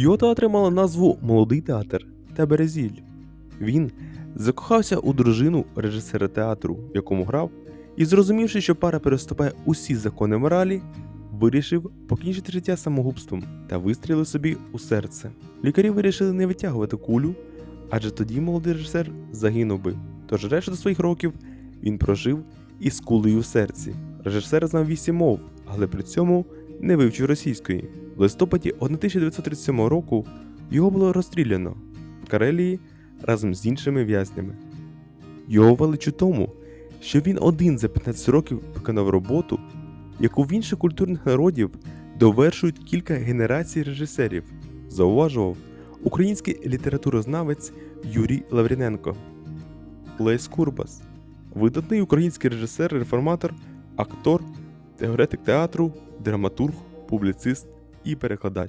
Його театр мала назву Молодий театр та Березіль. Він закохався у дружину режисера театру, в якому грав, і, зрозумівши, що пара переступає усі закони моралі, вирішив покінчити життя самогубством та вистрілив собі у серце. Лікарі вирішили не витягувати кулю, адже тоді молодий режисер загинув би. Тож решту своїх років він прожив із кулею в серці. Режисер знав вісім мов, але при цьому не вивчив російської. В листопаді 1937 року його було розстріляно в Карелії разом з іншими в'язнями. Його велич у тому, що він один за 15 років виконав роботу, яку в інших культурних народів довершують кілька генерацій режисерів, зауважував український літературознавець Юрій Лавріненко. Лесь Курбас видатний український режисер, реформатор, актор, теоретик театру, драматург, публіцист і перекладач.